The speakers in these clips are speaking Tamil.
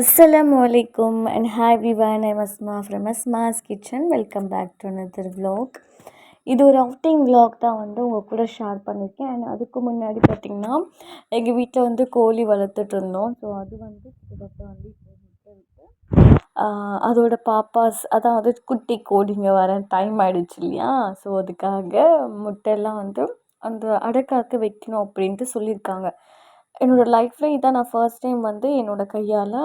Assalamu வலைக்கும் அண்ட் ஹாய் விவான் I'm Asma from Asma's kitchen welcome back to another vlog இது ஒரு அவுட்டிங் விலாக் தான் வந்து உங்கள் கூட ஷேர் பண்ணியிருக்கேன் அண்ட் அதுக்கு முன்னாடி பார்த்திங்கன்னா எங்கள் வீட்டில் வந்து கோழி வளர்த்துட்டு இருந்தோம். ஸோ அது வந்து கிட்டத்தட்ட வந்து இப்போ விட்டு அதோட பாப்பாஸ் அதாவது குட்டி கோழிங்க வர டைம் ஆகிடுச்சு இல்லையா? ஸோ அதுக்காக முட்டையெல்லாம் வந்து அந்த அடைக்காக்க வைக்கணும் அப்படின்ட்டு சொல்லியிருக்காங்க. என்னோடய லைஃப்பில் இதான் நான் ஃபர்ஸ்ட் டைம் வந்து என்னோடய கையால்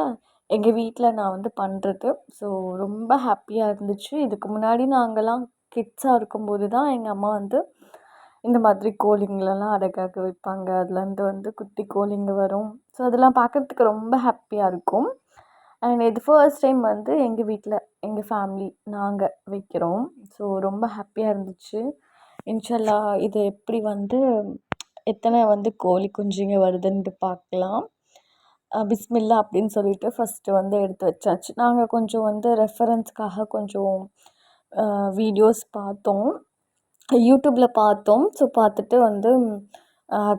எங்கள் வீட்டில் நான் வந்து பண்ணுறது ஸோ ரொம்ப ஹாப்பியாக இருந்துச்சு. இதுக்கு முன்னாடி நாங்கள்லாம் கிட்ஸாக இருக்கும்போது தான் எங்கள் அம்மா வந்து இந்த மாதிரி கோழிங்களெல்லாம் அடைக்காக்க வைப்பாங்க. அதுலேருந்து வந்து குட்டி கோழிங்க வரும். ஸோ அதெல்லாம் பார்க்குறதுக்கு ரொம்ப ஹாப்பியாக இருக்கும். அண்ட் இது ஃபர்ஸ்ட் டைம் வந்து எங்கள் வீட்டில் எங்கள் ஃபேமிலி நாங்கள் வைக்கிறோம். ஸோ ரொம்ப ஹாப்பியாக இருந்துச்சு. இன்ஷல்லா இது எப்படி வந்து எத்தனை வந்து கோழி குஞ்சுங்க வருதுன்ட்டு பார்க்கலாம் பிஸ்மில்லா அப்படின்னு சொல்லிட்டு ஃபஸ்ட்டு வந்து எடுத்து வச்சாச்சு. நாங்கள் கொஞ்சம் வந்து ரெஃபரன்ஸ்க்காக கொஞ்சம் வீடியோஸ் பார்த்தோம். யூடியூப்பில் பார்த்தோம். ஸோ பார்த்துட்டு வந்து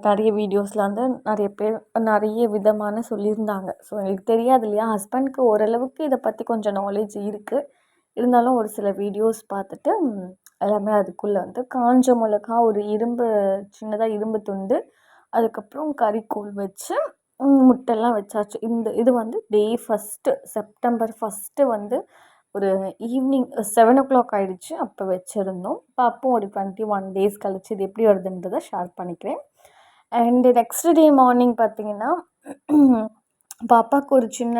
நிறைய வீடியோஸில் வந்து நிறைய பேர் நிறைய விதமான சொல்லியிருந்தாங்க. ஸோ எனக்கு தெரியாது இல்லையா? ஹஸ்பண்ட்க்கு ஓரளவுக்கு இதை பற்றி கொஞ்சம் நாலேஜ் இருக்குது இருந்தாலும் ஒரு சில வீடியோஸ் பார்த்துட்டு எல்லாமே அதுக்குள்ளே வந்து காஞ்ச மிளகா ஒரு இரும்பு சின்னதாக இரும்பு துண்டு அதுக்கப்புறம் கறிக்கூழ் வச்சு முட்டைலாம் வச்சாச்சு. இந்த இது வந்து டே ஃபஸ்ட்டு செப்டம்பர் ஃபஸ்ட்டு வந்து ஒரு ஈவினிங் செவன் ஓ கிளாக் ஆகிடுச்சு அப்போ வச்சுருந்தோம். பார்ப்போம் ஒரு டுவெண்ட்டி ஒன் டேஸ் கழிச்சு இது எப்படி வருதுன்றதை ஷேர் பண்ணிக்கிறேன். அண்டு நெக்ஸ்ட் டே மார்னிங் பார்த்திங்கன்னா பாப்பாவுக்கு ஒரு சின்ன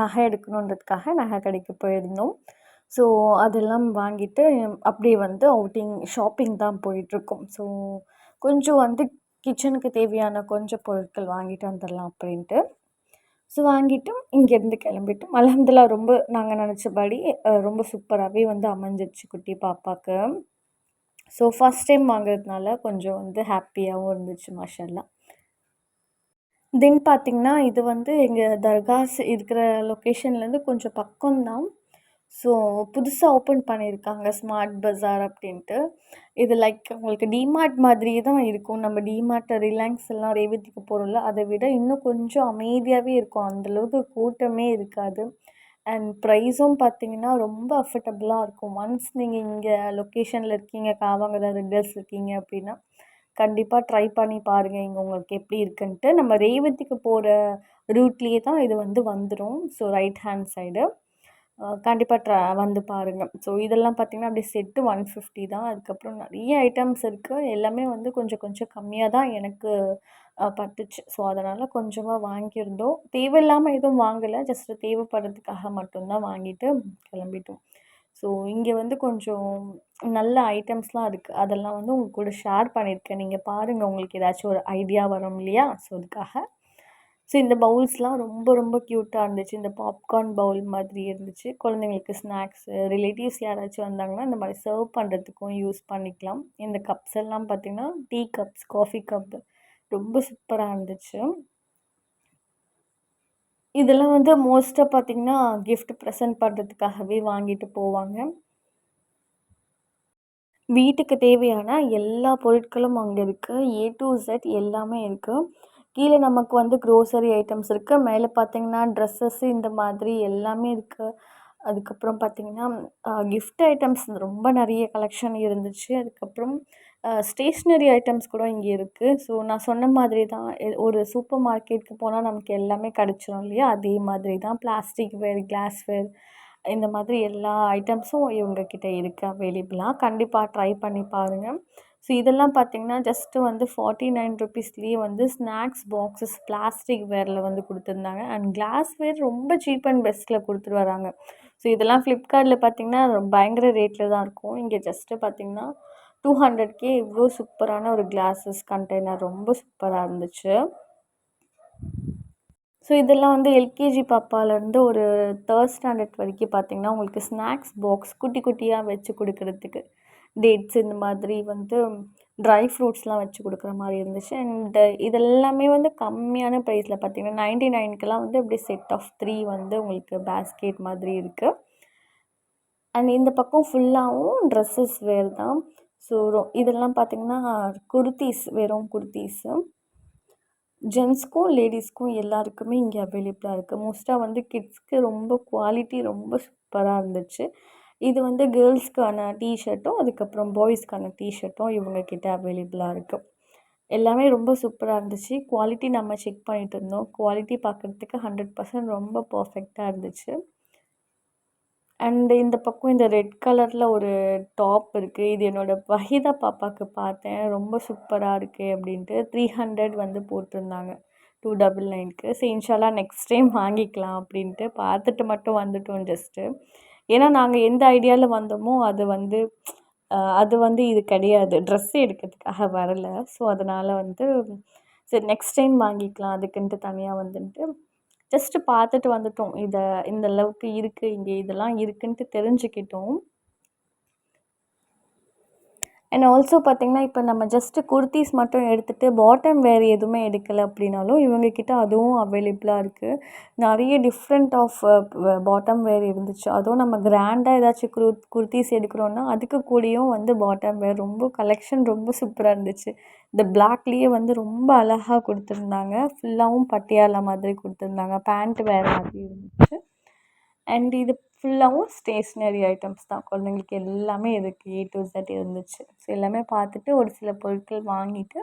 நகை எடுக்கணுன்றதுக்காக நகை கடைக்கு போயிருந்தோம். ஸோ அதெல்லாம் வாங்கிட்டு அப்படியே வந்து அவுட்டிங் ஷாப்பிங் தான் போயிட்டுருக்கோம். ஸோ கொஞ்சம் வந்து கிச்சனுக்கு தேவையான கொஞ்சம் பொருட்கள் வாங்கிட்டு வந்துடலாம் அப்படின்ட்டு. ஸோ வாங்கிட்டு இங்கேருந்து கிளம்பிட்டோம் அலமதுல்லா ரொம்ப நாங்கள் நினச்சபடி ரொம்ப சூப்பராகவே வந்து அமைஞ்சிருச்சு குட்டி பாப்பாவுக்கு ஸோ ஃபஸ்ட் டைம் வாங்குறதுனால கொஞ்சம் வந்து ஹாப்பியாகவும் இருந்துச்சு மாஷல்லாம் தென் பார்த்திங்கன்னா இது வந்து எங்கள் தர்காஸ் இருக்கிற லொக்கேஷன்லேருந்து கொஞ்சம் பக்கம்தான். ஸோ புதுசாக ஓப்பன் பண்ணியிருக்காங்க ஸ்மார்ட் பஸார் அப்படின்ட்டு. இது லைக் உங்களுக்கு டிமார்ட் மாதிரியே தான் இருக்கும். நம்ம டிமார்ட் ரிலையன்ஸ் எல்லாம் ரேவதிக்கு போகிறோம்ல அதை விட இன்னும் கொஞ்சம் அமைதியாகவே இருக்கும். அந்தளவுக்கு கூட்டமே இருக்காது. அண்ட் ப்ரைஸும் பார்த்தீங்கன்னா ரொம்ப அஃபர்டபுளாக இருக்கும். ஒன்ஸ் நீங்கள் இங்கே லொக்கேஷனில் இருக்கீங்க காவாங்கதா ரெண்டர்ஸ் இருக்கீங்க அப்படின்னா கண்டிப்பாக ட்ரை பண்ணி பாருங்கள் இங்கே உங்களுக்கு எப்படி இருக்குன்ட்டு. நம்ம ரேவதிக்கு போகிற ரூட்லேயே தான் இது வந்து வந்துடும் ஸோ ரைட் ஹேண்ட் சைடு கண்டிப்பாக ட்ரா வந்து பாருங்கள் ஸோ இதெல்லாம் பார்த்திங்கன்னா அப்படியே செட்டு ஒன் ஃபிஃப்டி தான். அதுக்கப்புறம் நிறைய ஐட்டம்ஸ் இருக்குது எல்லாமே வந்து கொஞ்சம் கொஞ்சம் கம்மியாக தான் எனக்கு பட்டுச்சு. ஸோ அதனால் கொஞ்சமாக வாங்கியிருந்தோம். தேவையில்லாமல் எதுவும் வாங்கலை. ஜஸ்ட்டு தேவைப்படுறதுக்காக மட்டும்தான் வாங்கிட்டு கிளம்பிட்டோம். ஸோ இங்கே வந்து கொஞ்சம் நல்ல ஐட்டம்ஸ்லாம் இருக்குது அதெல்லாம் வந்து உங்கள் கூட ஷேர் பண்ணியிருக்கேன். நீங்கள் பாருங்கள் உங்களுக்கு ஏதாச்சும் ஒரு ஐடியா வரும் இல்லையா? ஸோ அதுக்காக ஸோ இந்த பவுல்ஸ்லாம் ரொம்ப ரொம்ப க்யூட்டாக இருந்துச்சு. இந்த பாப்கார்ன் பவுல் மாதிரி இருந்துச்சு. குழந்தைங்களுக்கு ஸ்நாக்ஸு ரிலேட்டிவ்ஸ் யாராச்சும் வந்தாங்கன்னா இந்த மாதிரி சர்வ் பண்ணுறதுக்கும் யூஸ் பண்ணிக்கலாம். இந்த கப்ஸ் எல்லாம் பார்த்திங்கன்னா டீ கப்ஸ் காஃபி கப் ரொம்ப சூப்பராக இருந்துச்சு. இதெல்லாம் வந்து மோஸ்ட்டாக பார்த்திங்கன்னா கிஃப்ட் ப்ரெசென்ட் பண்ணுறதுக்காகவே வாங்கிட்டு போவாங்க. வீட்டுக்கு தேவையான எல்லா பொருட்களும் அங்கே இருக்குது ஏ டு ஜெட் எல்லாமே இருக்குது கீழே நமக்கு வந்து க்ரோசரி ஐட்டம்ஸ் இருக்குது மேலே பார்த்தீங்கன்னா ட்ரெஸ்ஸஸ்ஸு இந்த மாதிரி எல்லாமே இருக்குது அதுக்கப்புறம் பார்த்தீங்கன்னா கிஃப்ட் ஐட்டம்ஸ் ரொம்ப நிறைய கலெக்ஷன் இருந்துச்சு. அதுக்கப்புறம் ஸ்டேஷ்னரி ஐட்டம்ஸ் கூட இங்கே இருக்குது ஸோ நான் சொன்ன மாதிரி தான் ஒரு சூப்பர் மார்க்கெட்டுக்கு போனால் நமக்கு எல்லாமே கிடச்சிரும் இல்லையா? அதே மாதிரி தான் பிளாஸ்டிக் வேர் கிளாஸ் வேர் இந்த மாதிரி எல்லா ஐட்டம்ஸும் இவங்கக்கிட்ட இருக்குது அவைலபிளாக கண்டிப்பாக ட்ரை பண்ணி பாருங்கள் ஸோ இதெல்லாம் பார்த்திங்கன்னா ஜஸ்ட்டு வந்து ஃபார்ட்டி நைன் ருபீஸ்லேயே வந்து ஸ்நாக்ஸ் பாக்ஸஸ் பிளாஸ்டிக் வேரில் வந்து கொடுத்துருந்தாங்க. அண்ட் கிளாஸ் வேர் ரொம்ப சீப் அண்ட் பெஸ்ட்டில் கொடுத்துட்டு வராங்க. ஸோ இதெல்லாம் ஃப்ளிப்கார்ட்டில் பார்த்திங்கன்னா பயங்கர ரேட்டில் தான் இருக்கும். இங்கே ஜஸ்ட்டு பார்த்திங்கன்னா டூ ஹண்ட்ரட்கே இவ்வளோ சூப்பரான ஒரு கிளாஸஸ் கண்டெய்னர் ரொம்ப சூப்பராக இருந்துச்சு. ஸோ இதெல்லாம் வந்து எல்கேஜி பாப்பாலேருந்து ஒரு தேர்ட் ஸ்டாண்டர்ட் வரைக்கும் பார்த்திங்கன்னா உங்களுக்கு ஸ்நாக்ஸ் பாக்ஸ் குட்டி குட்டியாக வச்சு கொடுக்குறதுக்கு. டேட்ஸ் இந்த மாதிரி வந்து ட்ரை ஃப்ரூட்ஸ்லாம் வச்சு கொடுக்குற மாதிரி இருந்துச்சு. அண்ட் இதெல்லாமே வந்து கம்மியான ப்ரைஸில் பார்த்தீங்கன்னா நைன்ட்டி நைனுக்கெலாம் வந்து அப்படியே செட் ஆஃப் த்ரீ வந்து உங்களுக்கு பேஸ்கெட் மாதிரி இருக்குது அண்ட் இந்த பக்கம் ஃபுல்லாகவும் ட்ரெஸ்ஸஸ் வேர் தான். ஸோ இதெல்லாம் பார்த்திங்கன்னா குர்த்திஸ் வெறும் குர்த்திஸு. ஜென்ஸ்க்கும் லேடீஸ்க்கும் எல்லாருக்குமே இங்கே அவைலபிளாக இருக்குது மோஸ்ட்டாக வந்து கிட்ஸ்க்கு ரொம்ப குவாலிட்டி ரொம்ப சூப்பராக இருந்துச்சு. இது வந்து கேர்ள்ஸ்க்கான டிஷர்ட்டும் அதுக்கப்புறம் பாய்ஸ்க்கான டிஷர்ட்டும் இவங்கக்கிட்ட அவைலபிளாக இருக்குது எல்லாமே ரொம்ப சூப்பராக இருந்துச்சு. குவாலிட்டி நம்ம செக் பண்ணிகிட்டு இருந்தோம். குவாலிட்டி பார்க்குறதுக்கு ஹண்ட்ரட் பர்சன்ட் ரொம்ப பர்ஃபெக்டாக இருந்துச்சு. அண்டு இந்த பக்கம் இந்த ரெட் கலரில் ஒரு டாப் இருக்குது இது என்னோடய வஹிதா பாப்பாவுக்கு பார்த்தேன். ரொம்ப சூப்பராக இருக்குது அப்படின்ட்டு த்ரீ ஹண்ட்ரட் வந்து போட்டிருந்தாங்க. டூ டபுள் நைனுக்கு சரி இன்ஷால்லா நெக்ஸ்ட் டைம் வாங்கிக்கலாம் அப்படின்ட்டு. பார்த்துட்டு மட்டும் வந்துட்டோம் ஜஸ்ட்டு ஏன்னா நாங்கள் எந்த ஐடியாவில் வந்தோமோ அது வந்து அது வந்து இது கிடையாது. ட்ரெஸ் எடுக்கிறதுக்காக வரல. ஸோ அதனால் வந்து சரி நெக்ஸ்ட் டைம் வாங்கிக்கலாம். அதுக்குன்ட்டு தனியாக வந்துட்டு ஜஸ்ட்டு பார்த்துட்டு வந்துட்டோம். இதை இந்த அளவுக்கு இருக்குது இங்கே இதெல்லாம் இருக்குன்ட்டு தெரிஞ்சுக்கிட்டோம். அண்ட் ஆல்சோ பார்த்திங்கன்னா இப்போ நம்ம ஜஸ்ட்டு குர்த்திஸ் மட்டும் எடுத்துகிட்டு பாட்டம் வேறு எதுவுமே எடுக்கலை அப்படின்னாலும் இவங்கக்கிட்ட அதுவும் அவைலபிளாக இருக்குது நிறைய டிஃப்ரெண்ட் ஆஃப் பாட்டம் வேர் இருந்துச்சு. அதுவும் நம்ம கிராண்டாக ஏதாச்சும் குரு குர்த்திஸ் எடுக்கிறோன்னா அதுக்கு கூடயும் வந்து பாட்டம் வேர் ரொம்ப கலெக்ஷன் ரொம்ப சூப்பராக இருந்துச்சு. இந்த பிளாக்லேயே வந்து ரொம்ப அழகாக கொடுத்துருந்தாங்க. ஃபுல்லாகவும் பட்டியாலா மாதிரி கொடுத்துருந்தாங்க. பேண்ட் வேறு மாதிரி இருந்துச்சு. அண்ட் இது ஃபுல்லாகவும் ஸ்டேஷ்னரி ஐட்டம்ஸ் தான். குழந்தைங்களுக்கு எல்லாமே இருக்குது ஏ டு இசட் இருந்துச்சு. ஸோ எல்லாமே பார்த்துட்டு ஒரு சில பொருட்கள் வாங்கிட்டு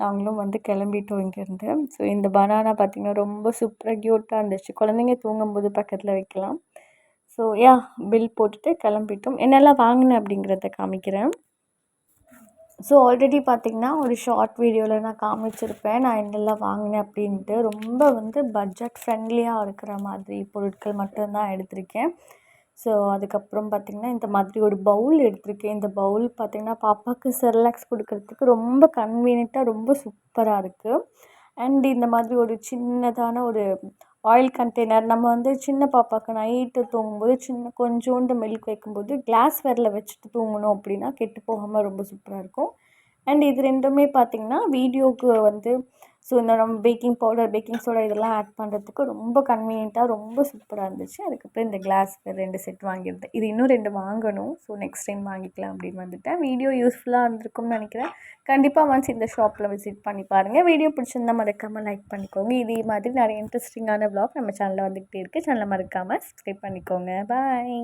நாங்களும் வந்து கிளம்பிட்டோம் இங்கேருந்து. ஸோ இந்த பனானா பார்த்திங்கன்னா ரொம்ப சூப்பராக க்யூட்டாக இருந்துச்சு. குழந்தைங்க தூங்கும்போது பக்கத்தில் வைக்கலாம். ஸோ யா பில் போட்டுட்டு கிளம்பிட்டோம். என்னெல்லாம் வாங்கினேன் அப்படிங்கிறத காமிக்கிறேன். ஸோ ஆல்ரெடி பார்த்திங்கன்னா ஒரு ஷார்ட் வீடியோவில் நான் காமிச்சிருப்பேன். நான் என்னெல்லாம் வாங்கினேன் அப்படின்ட்டு. ரொம்ப வந்து பட்ஜெட் ஃப்ரெண்ட்லியாக இருக்கிற மாதிரி பொருட்கள் மட்டும்தான் எடுத்திருக்கேன். ஸோ அதுக்கப்புறம் பார்த்திங்கன்னா இந்த மாதிரி ஒரு பவுல் எடுத்திருக்கேன். இந்த பவுல் பார்த்திங்கன்னா பாப்பாவுக்கு செர்லாக்ஸ் கொடுக்கறதுக்கு ரொம்ப கன்வீனியண்ட்டாக ரொம்ப சூப்பராக இருக்குது அண்ட் இந்த மாதிரி ஒரு சின்னதான ஒரு ஆயில் கண்டெய்னர் நம்ம வந்து சின்ன பாப்பாவுக்கு நைட்டு தூங்கும்போது சின்ன கொஞ்சோண்டு மில்க் வைக்கும்போது கிளாஸ் வேரில் வச்சுட்டு தூங்கணும் அப்படின்னா கெட்டு போகாமல் ரொம்ப சூப்பராக இருக்கும். அண்ட் இது ரெண்டுமே பார்த்திங்கன்னா வீடியோவுக்கு வந்து ஸோ இந்த நம்ம பேக்கிங் பவுடர் பேக்கிங் சோடா இதெல்லாம் ஆட் பண்ணுறதுக்கு ரொம்ப கன்வீனியண்ட்டாக ரொம்ப சூப்பராக இருந்துச்சு. அதுக்கப்புறம் இந்த கிளாஸ் ரெண்டு செட் வாங்கியிருந்தேன். இது இன்னும் ரெண்டு வாங்கணும். ஸோ நெக்ஸ்ட் டைம் வாங்கிக்கலாம் அப்படின்னு வந்துட்டேன். வீடியோ யூஸ்ஃபுல்லாக இருந்திருக்கும்னு நினைக்கிறேன். கண்டிப்பாக ஒன்ஸ் இந்த ஷாப்பில் விசிட் பண்ணி பாருங்கள் வீடியோ பிடிச்சிருந்தால் மறக்காமல் லைக் பண்ணிக்கோங்க. இதே மாதிரி நிறைய இன்ட்ரெஸ்டிங்கான வ்ளாக் நம்ம சேனலில் வந்துக்கிட்டே இருக்குது சேனலை மறக்காமல் சப்ஸ்கிரைப் பண்ணிக்கோங்க. பாய்